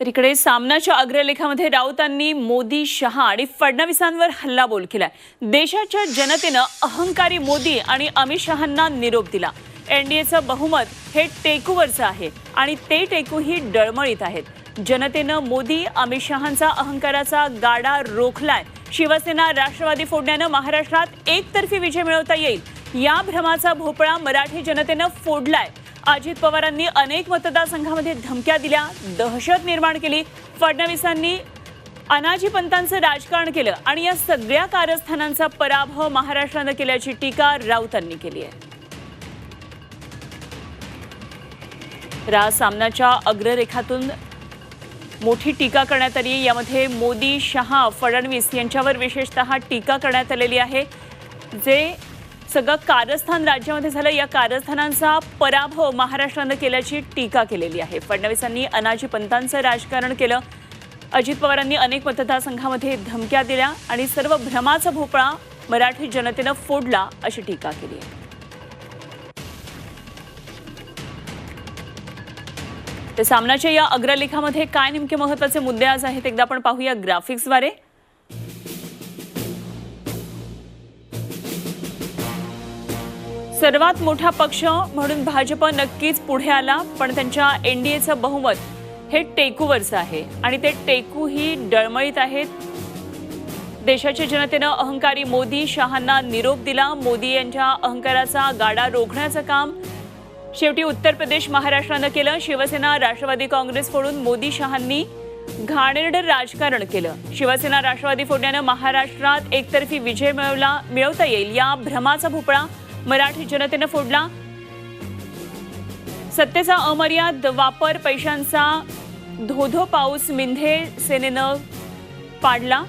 तर इकडे सामनाच्या अग्रलेखामध्ये राऊतांनी मोदी शहा आणि फडणवीसांवर हल्लाबोल केलाय. देशाच्या जनतेनं अहंकारी मोदी आणि अमित शहांना निरोप दिला. एनडीएचं बहुमत हे टेकूवरचं आहे आणि ते टेकूही डळमळीत आहेत. जनतेनं मोदी अमित शहांचा अहंकाराचा गाडा रोखलाय. शिवसेना राष्ट्रवादी फोडण्यानं महाराष्ट्रात एकतर्फी विजय मिळवता येईल. या भ्रमाचा भोपळा मराठी जनतेनं फोडलाय. अजित पवारांनी अनेक मतदारसंघामध्ये धमक्या दिल्या दहशत निर्माण केली. फडणवीसांनी अनाजी पंतांचं राजकारण केलं आणि या सगळ्या कारस्थानांचा पराभव महाराष्ट्रानं केल्याची टीका राऊतांनी केली आहे. राज सामनाच्या अग्ररेखातून मोठी टीका करण्यात आली. यामध्ये मोदी शहा फडणवीस यांच्यावर विशेषतः टीका करण्यात आलेली आहे. जे सगळं कारस्थान राज्यामध्ये झालं. या कारस्थानांचा पराभव महाराष्ट्रानं केल्याची टीका केलेली आहे. फडणवीसांनी अनाजी पंतांचं राजकारण केलं. अजित पवारांनी अनेक मतदारसंघामध्ये धमक्या दिल्या आणि सर्व भ्रमाचा भोपळा मराठी जनतेनं फोडला अशी टीका केली आहे. तर सामनाच्या या अग्रलेखामध्ये काय नेमके महत्त्वाचे मुद्दे आज आहेत एकदा आपण पाहूया ग्राफिक्सद्वारे सर्वात मोठा पक्ष म्हणून भाजप नक्कीच पुढे आला पण त्यांच्या एनडीएचं बहुमत हे टेकूवरचं आहे. आणि ते टेकूही डळमळीत आहेत. देशाच्या जनतेनं अहंकारी मोदी शहांना निरोप दिला. मोदी यांच्या अहंकाराचा गाडा रोखण्याचं काम शेवटी उत्तर प्रदेश महाराष्ट्रानं केलं. शिवसेना राष्ट्रवादी काँग्रेस फोडून मोदी शहांनी घाणेरडं राजकारण केलं. शिवसेना राष्ट्रवादी फोडण्यानं महाराष्ट्रात एकतर्फी विजय मिळवला मिळवता येईल या भ्रमाचा भोपळा मराठी जनतेनं फोडला. सत्तेचा अमर्याद वापर पैशांचा धोधो पाऊस मिंधे सेनेनं पाडला.